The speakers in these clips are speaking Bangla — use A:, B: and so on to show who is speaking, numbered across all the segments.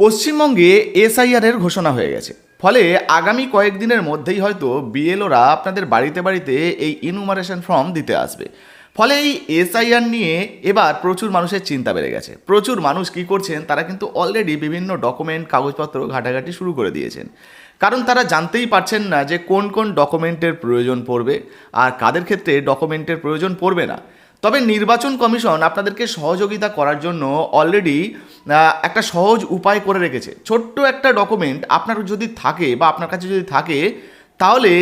A: পশ্চিমবঙ্গে এসআইআর এর ঘোষণা হয়ে গেছে। ফলে আগামী কয়েকদিনের মধ্যেই হয়তো বিএলওরা আপনাদের বাড়িতে বাড়িতে এই ইনুমারেশন ফর্ম দিতে আসবে। ফলে এই এসআইআর নিয়ে এবার প্রচুর মানুষের চিন্তা বেড়ে গেছে। প্রচুর মানুষ কি করছেন, তারা কিন্তু অলরেডি বিভিন্ন ডকুমেন্ট কাগজপত্র ঘাটাঘাটি শুরু করে দিয়েছেন। কারণ তারা জানতেই পারছেন না যে কোন কোন ডকুমেন্টের প্রয়োজন পড়বে, আর কাদের ক্ষেত্রে ডকুমেন্টের প্রয়োজন পড়বে না। তবে নির্বাচন কমিশন আপনাদেরকে সহযোগিতা করার জন্য অলরেডি একটা সহজ উপায় করে রেখেছে। ছোট্ট একটা ডকুমেন্ট আপনার যদি থাকে বা আপনার কাছে যদি থাকে, তাহলে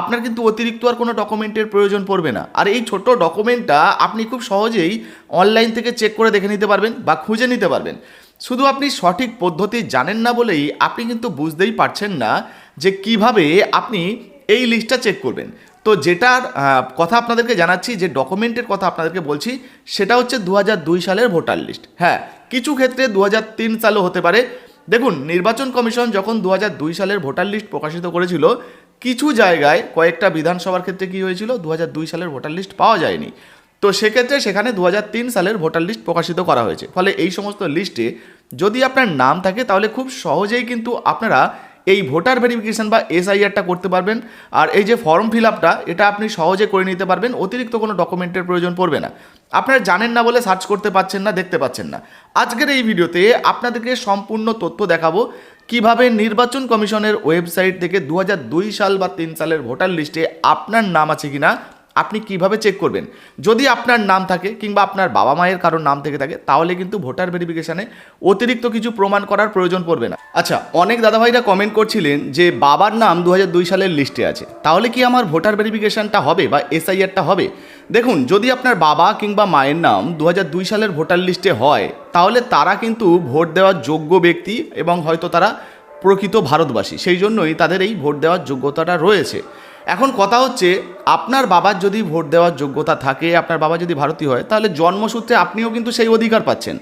A: আপনার কিন্তু অতিরিক্ত আর কোনো ডকুমেন্টের প্রয়োজন পড়বে না। আর এই ছোট্ট ডকুমেন্টটা আপনি খুব সহজেই অনলাইন থেকে চেক করে দেখে নিতে পারবেন বা খুঁজে নিতে পারবেন। শুধু আপনি সঠিক পদ্ধতি জানেন না বলেই আপনি কিন্তু বুঝতেই পারছেন না যে কীভাবে আপনি এই লিস্টটা চেক করবেন। তো যেটার কথা আপনাদেরকে জানাচ্ছি, যে ডকুমেন্টের কথা আপনাদেরকে বলছি, সেটা হচ্ছে দু হাজার দুই সালের ভোটার লিস্ট হ্যাঁ কিছু ক্ষেত্রে দু হাজার তিন সালও হতে পারে। দেখুন, নির্বাচন কমিশন যখন দু হাজার দুই সালের ভোটার লিস্ট প্রকাশিত করেছিল, কিছু জায়গায়, কয়েকটা বিধানসভার ক্ষেত্রে কী হয়েছিল? দু হাজার দুই সালের ভোটার লিস্ট পাওয়া যায়নি। তো সেক্ষেত্রে সেখানে দু হাজার তিন সালের ভোটার লিস্ট প্রকাশিত করা হয়েছে। ফলে এই সমস্ত লিস্টে যদি আপনার নাম থাকে, তাহলে খুব সহজেই কিন্তু আপনারা এই ভোটার ভেরিফিকেশান বা এসআইআরটা করতে পারবেন। আর এই যে ফর্ম ফিল আপটা এটা আপনি সহজে করে নিতে পারবেন। অতিরিক্ত কোনো ডকুমেন্টের প্রয়োজন পড়বে না। আপনারা জানেন না বলে সার্চ করতে পাচ্ছেন না, দেখতে পাচ্ছেন না। আজকের এই ভিডিওতে আপনাদেরকে সম্পূর্ণ তথ্য দেখাবো কীভাবে নির্বাচন কমিশনের ওয়েবসাইট থেকে দু হাজার দুই সাল বা তিন সালের ভোটার লিস্টে আপনার নাম আছে কিনা আপনি কীভাবে চেক করবেন? যদি আপনার নাম থাকে কিংবা আপনার বাবা মায়ের কারোর নাম থেকে থাকে, তাহলে কিন্তু ভোটার ভেরিফিকেশানে অতিরিক্ত কিছু প্রমাণ করার প্রয়োজন পড়বে না। আচ্ছা অনেক দাদাভাইরা কমেন্ট করছিলেন যে বাবার নাম দু হাজার দুই সালের লিস্টে আছে। তাহলে কি আমার ভোটার ভেরিফিকেশানটা হবে বা এসআইআরটা হবে? দেখুন, যদি আপনার বাবা কিংবা মায়ের নাম দু হাজার দুই সালের ভোটার লিস্টে হয়, তাহলে তারা কিন্তু ভোট দেওয়ার যোগ্য ব্যক্তি এবং হয়তো তারা প্রকৃত ভারতবাসী। সেই জন্যই তাদের এই ভোট দেওয়ার যোগ্যতাটা রয়েছে। এখন কথা হচ্ছে, আপনার বাবার যদি ভোট দেওয়ার যোগ্যতা থাকে, আপনার বাবা যদি ভারতীয় হয়, তাহলে জন্মসূত্রে আপনিও কিন্তু সেই অধিকার পাচ্ছেন।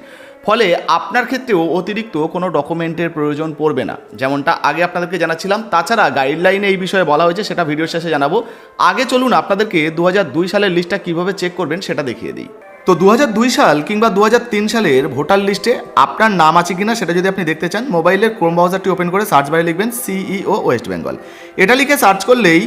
A: ফলে আপনার ক্ষেত্রেও অতিরিক্ত কোনো ডকুমেন্টের প্রয়োজন পড়বে না। যেমনটা আগে আপনাদেরকে জানাচ্ছিলাম, তাছাড়া গাইডলাইনে এই বিষয়ে বলা হয়েছে, সেটা ভিডিও শেষে জানাব। আগে চলুন আপনাদেরকে দু হাজার দুই সালের লিস্টটা কীভাবে চেক করবেন, সেটা দেখিয়ে দিই। তো দু হাজার দুই সাল কিংবা দু হাজার তিন সালের ভোটার লিস্টে আপনার নাম আছে কিনা সেটা যদি আপনি দেখতে চান, মোবাইলের ক্রোম ব্রাউজারটি ওপেন করে সার্চ বারে লিখবেন সিইও ওয়েস্ট বেঙ্গল এটা লিখে সার্চ করলেই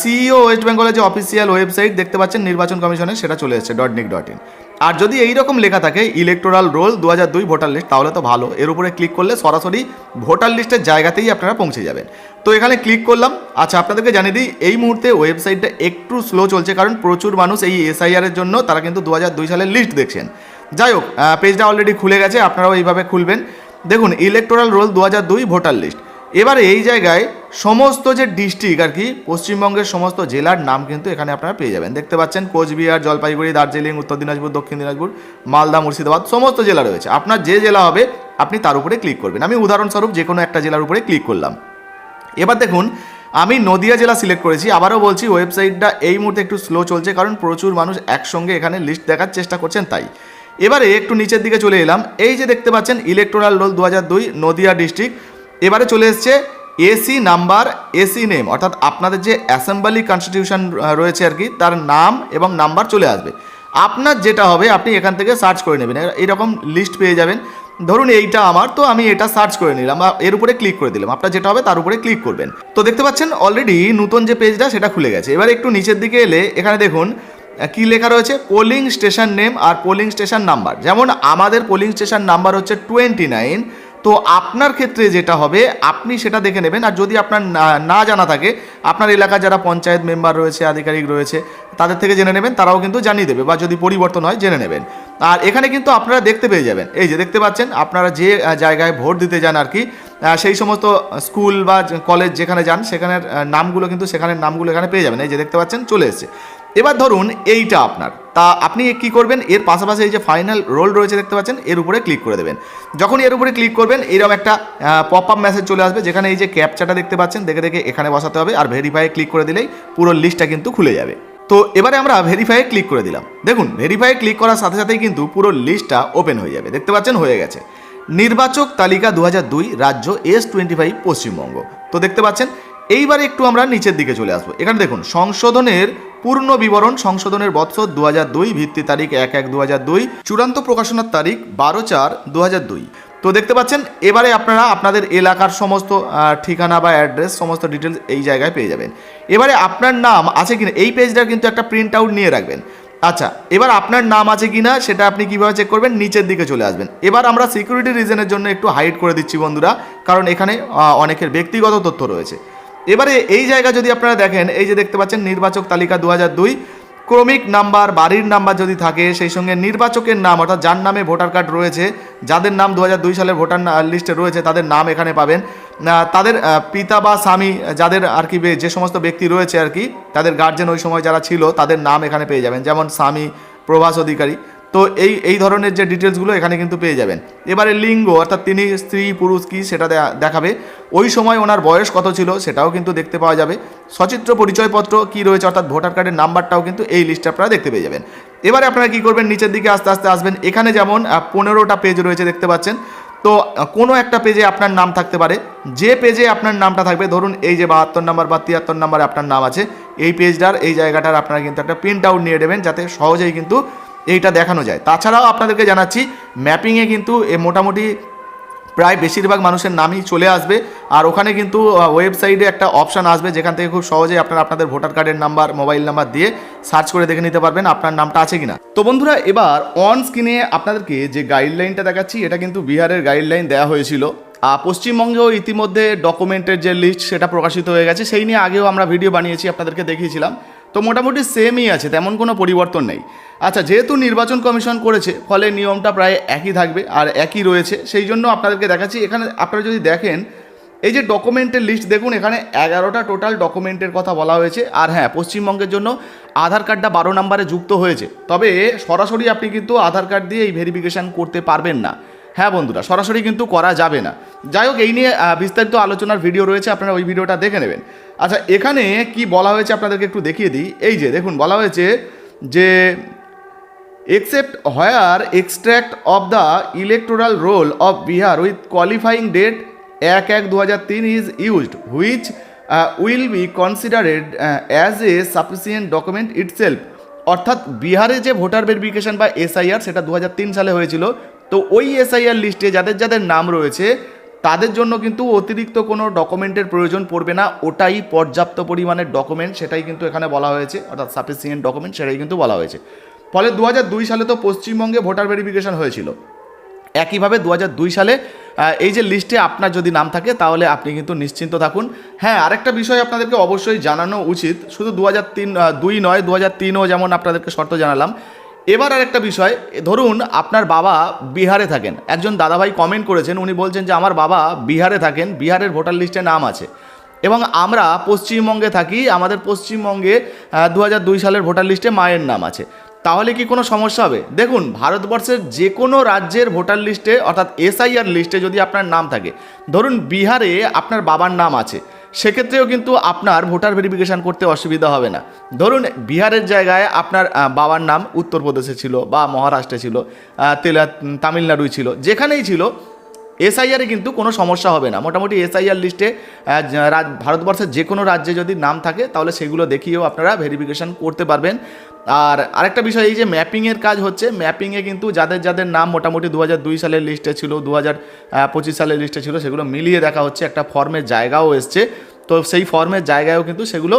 A: সিইও ওয়েস্ট বেঙ্গলের যে অফিসিয়াল ওয়েবসাইট দেখতে পাচ্ছেন নির্বাচন কমিশনের, সেটা চলে এসেছে ডট নিক ডট ইন আর যদি এই রকম লেখা থাকে ইলেকটোরাল রোল দু হাজার দুই ভোটার লিস্ট তাহলে তো ভালো। এর উপরে ক্লিক করলে সরাসরি ভোটার লিস্টের জায়গাতেই আপনারা পৌঁছে যাবেন। তো এখানে ক্লিক করলাম। আচ্ছা আপনাদেরকে জানিয়ে দিই, এই মুহূর্তে ওয়েবসাইটটা একটু স্লো চলছে, কারণ প্রচুর মানুষ এই এসআইআর এর জন্য তারা কিন্তু দু হাজার দুই সালের লিস্ট দেখছেন। যাই হোক পেজটা অলরেডি খুলে গেছে, আপনারাও এইভাবে খুলবেন। দেখুন ইলেকটোরাল রোল দু হাজার দুই ভোটার লিস্ট এবারে এই জায়গায় সমস্ত যে ডিস্ট্রিক্ট আর কি, পশ্চিমবঙ্গের সমস্ত জেলার নাম কিন্তু এখানে আপনারা পেয়ে যাবেন। দেখতে পাচ্ছেন কোচবিহার, জলপাইগুড়ি, দার্জিলিং, উত্তর দিনাজপুর, দক্ষিণ দিনাজপুর, মালদা, মুর্শিদাবাদ, সমস্ত জেলা রয়েছে। আপনার যে জেলা হবে, আপনি তার উপরে ক্লিক করবেন। আমি উদাহরণস্বরূপ যে কোনো একটা জেলার উপরে ক্লিক করলাম। এবার দেখুন, আমি নদিয়া জেলা সিলেক্ট করেছি। আবারও বলছি ওয়েবসাইটটা এই মুহূর্তে একটু স্লো চলছে, কারণ প্রচুর মানুষ একসঙ্গে এখানে লিস্ট দেখার চেষ্টা করছেন তাই। এবারে একটু নিচের দিকে চলে এলাম। এই যে দেখতে পাচ্ছেন ইলেকটোরাল রোল দু দুই, নদিয়া ডিস্ট্রিক্ট এবারে চলে এসছে এসি নাম্বার এসি নেম অর্থাৎ আপনাদের যে অ্যাসেম্বলি কনস্টিটিউশন রয়েছে আর কি, তার নাম এবং নাম্বার চলে আসবে। আপনার যেটা হবে, আপনি এখান থেকে সার্চ করে নেবেন। এরকম লিস্ট পেয়ে যাবেন। ধরুন এইটা আমার, তো আমি এটা সার্চ করে নিলাম বা এর উপরে ক্লিক করে দিলাম। আপনার যেটা হবে, তার উপরে ক্লিক করবেন। তো দেখতে পাচ্ছেন অলরেডি নতুন যে পেজটা সেটা খুলে গেছে। এবার একটু নিচের দিকে এলে, এখানে দেখুন কি লেখা রয়েছে? পোলিং স্টেশন নেম আর পোলিং স্টেশন নাম্বার যেমন আমাদের পোলিং স্টেশন নাম্বার হচ্ছে টোয়েন্টি নাইন তো আপনার ক্ষেত্রে যেটা হবে, আপনি সেটা দেখে নেবেন। আর যদি আপনার না- জানা থাকে, আপনার এলাকার যারা পঞ্চায়েত মেম্বার রয়েছে, আধিকারিক রয়েছে, তাদের থেকে জেনে নেবেন, তারাও কিন্তু জানিয়ে দেবে বা যদি পরিবর্তন হয়, জেনে নেবেন। আর এখানে কিন্তু আপনারা দেখতে পেয়ে যাবেন, এই যে দেখতে পাচ্ছেন, আপনারা যে জায়গায় ভোট দিতে যান আর কি সেই সমস্ত স্কুল বা কলেজ যেখানে যান, সেখানের নামগুলো কিন্তু সেখানের নামগুলো এখানে পেয়ে যাবেন। এই যে দেখতে পাচ্ছেন, চলে এসেছে। এবার ধরুন এইটা আপনার। তা আপনি কি করবেন? এর পাশাপাশি এই যে ফাইনাল রোল রয়েছে দেখতে পাচ্ছেন, এর উপরে ক্লিক করে দেবেন। যখন এর উপরে ক্লিক করবেন, এরকম একটা পপ আপ মেসেজ চলে আসবে, যেখানে এই যে ক্যাপচাটা দেখতে পাচ্ছেন, দেখে দেখে এখানে বসাতে হবে আর ভেরিফাই ক্লিক করে দিলেই পুরো লিস্টটা কিন্তু খুলে যাবে। তো এবারে আমরা ভেরিফাই ক্লিক করে দিলাম। দেখুন ভেরিফাই ক্লিক করার সাথে সাথেই কিন্তু পুরো লিস্টটা ওপেন হয়ে যাবে। দেখতে পাচ্ছেন, হয়ে গেছে। নির্বাচক তালিকা দু হাজার দুই, রাজ্য এস টোয়েন্টি ফাইভ পশ্চিমবঙ্গ। তো দেখতে পাচ্ছেন, এইবার একটু আমরা নিচের দিকে চলে আসব। এখানে দেখুন, সংশোধনের পূর্ণ বিবরণ সংশোধনের বৎসর দু হাজার দুই, ভিত্তি তারিখ এক এক দু দুই, চূড়ান্ত প্রকাশনার তারিখ বারো চার দু দুই। তো দেখতে পাচ্ছেন, এবারে আপনারা আপনাদের এলাকার সমস্ত ঠিকানা বা অ্যাড্রেস, সমস্ত ডিটেলস এই জায়গায় পেয়ে যাবেন। এবারে আপনার নাম আছে কিনা, এই পেজটার কিন্তু একটা প্রিন্ট আউট নিয়ে রাখবেন। আচ্ছা এবার আপনার নাম আছে কিনা, সেটা আপনি কীভাবে চেক করবেন, নিচের দিকে চলে আসবেন। এবার আমরা সিকিউরিটি রিজনের জন্য একটু হাইড করে দিচ্ছি বন্ধুরা, কারণ এখানে অনেকের ব্যক্তিগত তথ্য রয়েছে। এবারে এই জায়গা যদি আপনারা দেখেন, এই যে দেখতে পাচ্ছেন নির্বাচক তালিকা দু দুই, ক্রমিক নাম্বার, বাড়ির নাম্বার যদি থাকে, সেই সঙ্গে নির্বাচকের নাম, অর্থাৎ যার নামে ভোটার কার্ড রয়েছে, যাদের নাম দু হাজার দুই সালের ভোটার লিস্টে রয়েছে, তাদের নাম এখানে পাবেন। তাদের পিতা বা স্বামী, যাদের আর কি যে সমস্ত ব্যক্তি রয়েছে আর কি, তাদের গার্জেন ওই সময় যারা ছিল, তাদের নাম এখানে পেয়ে যাবেন। যেমন স্বামী, প্রভাস অধিকারী। তো এই এই ধরনের যে ডিটেলসগুলো এখানে কিন্তু পেয়ে যাবেন। এবারে লিঙ্গ, অর্থাৎ তিনি স্ত্রী, পুরুষ, কি সেটা দেখাবে। ওই সময় ওনার বয়স কত ছিল সেটাও কিন্তু দেখতে পাওয়া যাবে। সচিত্র পরিচয়পত্র কি রয়েছে, অর্থাৎ ভোটার কার্ডের নাম্বারটাও কিন্তু এই লিস্টে আপনারা দেখতে পেয়ে যাবেন। এবারে আপনারা কি করবেন, নিচের দিকে আস্তে আস্তে আসবেন। এখানে যেমন পনেরোটা পেজ রয়েছে দেখতে পাচ্ছেন। তো কোনো একটা পেজে আপনার নাম থাকতে পারে। যে পেজে আপনার নামটা থাকবে, ধরুন এই যে বাহাত্তর নাম্বার বা তিয়াত্তর নাম্বারে আপনার নাম আছে, এই পেজটার এই জায়গাটার আপনারা কিন্তু একটা প্রিন্ট আউট নিয়ে নেবেন, যাতে সহজেই কিন্তু এইটা দেখানো যায়। তাছাড়াও আপনাদেরকে জানাচ্ছি ম্যাপিংয়ে কিন্তু এ মোটামুটি প্রায় বেশিরভাগ মানুষের নামই চলে আসবে। আর ওখানে কিন্তু ওয়েবসাইটে একটা অপশান আসবে, যেখান থেকে খুব সহজেই আপনারা আপনাদের ভোটার কার্ডের নাম্বার মোবাইল নাম্বার দিয়ে সার্চ করে দেখে নিতে পারবেন আপনার নামটা আছে কিনা। তো বন্ধুরা, এবার অন স্ক্রিনে আপনাদেরকে যে গাইডলাইনটা দেখাচ্ছি, এটা কিন্তু বিহারের গাইডলাইন দেওয়া হয়েছিল। আর পশ্চিমবঙ্গেও ইতিমধ্যে ডকুমেন্টের যে লিস্ট সেটা প্রকাশিত হয়ে গেছে। সেই নিয়ে আগেও আমরা ভিডিও বানিয়েছি, আপনাদেরকে দেখিয়েছিলাম। তো মোটামুটি সেমই আছে, তেমন কোনো পরিবর্তন নেই। আচ্ছা যেহেতু নির্বাচন কমিশন করেছে, ফলে নিয়মটা প্রায় একই থাকবে আর একই রয়েছে, সেই জন্য আপনাদেরকে দেখাচ্ছি, এখানে আপনারা যদি দেখেন, এই যে ডকুমেন্টের লিস্ট দেখুন, এখানে এগারোটা টোটাল ডকুমেন্টের কথা বলা হয়েছে, আর হ্যাঁ পশ্চিমবঙ্গের জন্য আধার কার্ডটা বারো নম্বরে যুক্ত হয়েছে। তবে সরাসরি আপনি কিন্তু আধার কার্ড দিয়ে এই ভেরিফিকেশান করতে পারবেন না। হ্যাঁ বন্ধুরা, সরাসরি কিন্তু করা যাবে না। যাই হোক, এই নিয়ে বিস্তারিত আলোচনার ভিডিও রয়েছে, আপনারা ওই ভিডিওটা দেখে নেবেন। আচ্ছা এখানে কি বলা হয়েছে আপনাদেরকে একটু দেখিয়ে দিই। এই যে, দেখুন, বলা হয়েছে যে, except where extract of the electoral roll of Bihar with qualifying date এক এক দু is used which will be considered as a sufficient document itself অর্থাৎ বিহারে যে ভোটার ভেরিফিকেশন বা এসআইআর সেটা দু হাজার তিন সালে হয়েছিল। তো ওই এসআইআর লিস্টে যাদের যাদের নাম রয়েছে তাদের জন্য কিন্তু অতিরিক্ত কোনো ডকুমেন্টের প্রয়োজন পড়বে না, ওটাই পর্যাপ্ত পরিমাণের ডকুমেন্ট, সেটাই কিন্তু এখানে বলা হয়েছে, অর্থাৎ সাফিসিয়েন্ট ডকুমেন্ট সেটাই কিন্তু বলা হয়েছে। ফলে দু সালে তো পশ্চিমবঙ্গে ভোটার ভেরিফিকেশন হয়েছিল। একইভাবে দু সালে এই যে লিস্টে আপনার যদি নাম থাকে, তাহলে আপনি কিন্তু নিশ্চিন্ত থাকুন। হ্যাঁ আরেকটা বিষয় আপনাদেরকে অবশ্যই জানানো উচিত, শুধু দু হাজার তিন দুই নয় দু হাজার তিনও যেমন আপনাদেরকে শর্ত জানালাম এবার আর একটা বিষয়, ধরুন আপনার বাবা বিহারে থাকেন। একজন দাদাভাই কমেন্ট করেছেন, উনি বলছেন যে, আমার বাবা বিহারে থাকেন, বিহারের ভোটার লিস্টে নাম আছে। এবং আমরা পশ্চিমবঙ্গে থাকি, আমাদের পশ্চিমবঙ্গে দু সালের ভোটার লিস্টে মায়ের নাম আছে। তাহলে কি কোনো সমস্যা হবে? দেখুন, ভারতবর্ষের যে কোনো রাজ্যের ভোটার লিস্টে অর্থাৎ এসআইআর লিস্টে যদি আপনার নাম থাকে, ধরুন বিহারে আপনার বাবার নাম আছে সেক্ষেত্রেও কিন্তু আপনার ভোটার ভেরিফিকেশান করতে অসুবিধা হবে না। ধরুন বিহারের জায়গায় আপনার বাবার নাম উত্তরপ্রদেশে ছিল বা মহারাষ্ট্রে ছিল তেলা তামিলনাড়ুই ছিল, যেখানেই ছিল এসআইআরে কিন্তু কোনো সমস্যা হবে না। মোটামুটি এসআইআর লিস্টে ভারতবর্ষের যে কোনো রাজ্যে যদি নাম থাকে, তাহলে সেগুলো দেখিয়েও আপনারা ভেরিফিকেশন করতে পারবেন। আর আরেকটা বিষয়, এই যে ম্যাপিংয়ের কাজ হচ্ছে ম্যাপিংয়ে কিন্তু যাদের যাদের নাম মোটামুটি দু সালের লিস্টে ছিল দু হাজার পঁচিশ সালের লিস্টে ছিল, সেগুলো মিলিয়ে দেখা হচ্ছে, একটা ফর্মের জায়গাও এসছে। তো সেই ফর্মের জায়গায়ও কিন্তু সেগুলো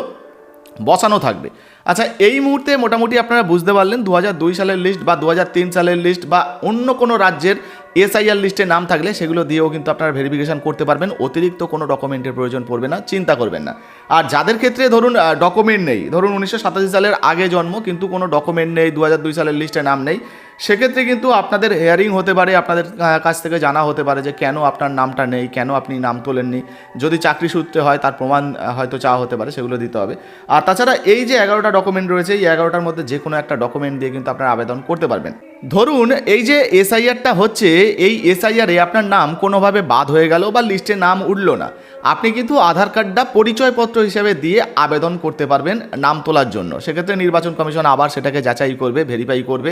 A: বসানো থাকবে। আচ্ছা এই মুহূর্তে মোটামুটি আপনারা বুঝতে পারলেন দু সালের লিস্ট বা দু হাজার তিন সালের লিস্ট বা অন্য কোনো রাজ্যের এসআইআর লিস্টে নাম থাকলে সেগুলো দিয়েও কিন্তু আপনারা ভেরিফিকেশান করতে পারবেন। অতিরিক্ত কোনো ডকুমেন্টের প্রয়োজন পড়বে না, চিন্তা করবেন না। আর যাদের ক্ষেত্রে ধরুন ডকুমেন্ট নেই, ধরুন উনিশশো সাতাশি সালের আগে জন্ম কিন্তু কোনো ডকুমেন্ট নেই দু সালের লিস্টে নাম নেই সেক্ষেত্রে কিন্তু আপনাদের হেয়ারিং হতে পারে, আপনাদের কাছ থেকে জানা হতে পারে যে কেন আপনার নামটা নেই, কেন আপনি নাম তোলেননি। যদি চাকরি সূত্রে হয়, তার প্রমাণ হয়তো চাওয়া হতে পারে, সেগুলো দিতে হবে। আর তাছাড়া এই যে এগারোটা ডকুমেন্ট রয়েছে, এই এগারোটার মধ্যে যে কোনো একটা ডকুমেন্ট দিয়ে কিন্তু আপনারা আবেদন করতে পারবেন। ধরুন, এই যে এসআইআরটা হচ্ছে, এই এসআইআরে আপনার নাম কোনোভাবে বাদ হয়ে গেল বা লিস্টে নাম উঠল না। আপনি কিন্তু আধার কার্ডটা পরিচয়পত্র হিসেবে দিয়ে আবেদন করতে পারবেন নাম তোলার জন্য। সেক্ষেত্রে নির্বাচন কমিশন আবার সেটাকে যাচাই করবে ভেরিফাই করবে।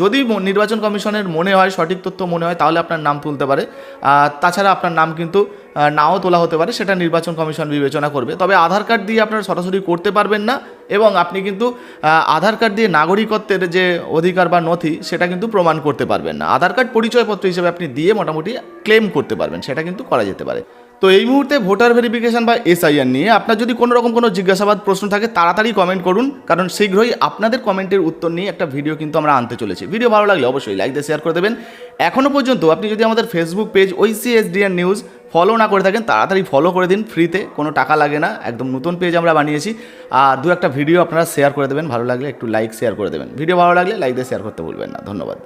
A: যদি নির্বাচন কমিশনের মনে হয়, সঠিক তথ্য মনে হয়, তাহলে আপনার নাম তুলতে পারে। তাছাড়া আপনার নাম কিন্তু নাও তোলা হতে পারে, সেটা নির্বাচন কমিশন বিবেচনা করবে। তবে আধার কার্ড দিয়ে আপনারা সরাসরি করতে পারবেন না এবং আপনি কিন্তু আধার কার্ড দিয়ে নাগরিকত্বের যে অধিকার বা নথি, সেটা কিন্তু প্রমাণ করতে পারবেন না। আধার কার্ড পরিচয়পত্র হিসেবে আপনি দিয়ে মোটামুটি ক্লেম করতে পারবেন, সেটা কিন্তু করা যেতে পারে। তো এই মুহূর্তে ভোটার ভেরিফিকেশন বা এসআইআর নিয়ে আপনার যদি কোনো রকম কোনো জিজ্ঞাসাবাদ, প্রশ্ন থাকে, তাড়াতাড়ি কমেন্ট করুন। কারণ শীঘ্রই আপনাদের কমেন্টের উত্তর নিয়ে একটা ভিডিও কিন্তু আমরা আনতে চলেছি। ভিডিও ভালো লাগলে অবশ্যই লাইক দিয়ে শেয়ার করে দেবেন। এখনও পর্যন্ত আপনি যদি আমাদের ফেসবুক পেজ ওই এসডিএন নিউজ ফলো না করে থাকেন, তাড়াতাড়ি ফলো করে দিন ফ্রিতে কোনো টাকা লাগে না, একদম নতুন পেজ আমরা বানিয়েছি। আর দু একটা ভিডিও আপনারা শেয়ার করে দেবেন। ভালো লাগলে একটু লাইক শেয়ার করে দেবেন। ভিডিও ভালো লাগলে লাইক দিয়ে শেয়ার করতে ভুলবেন না। ধন্যবাদ।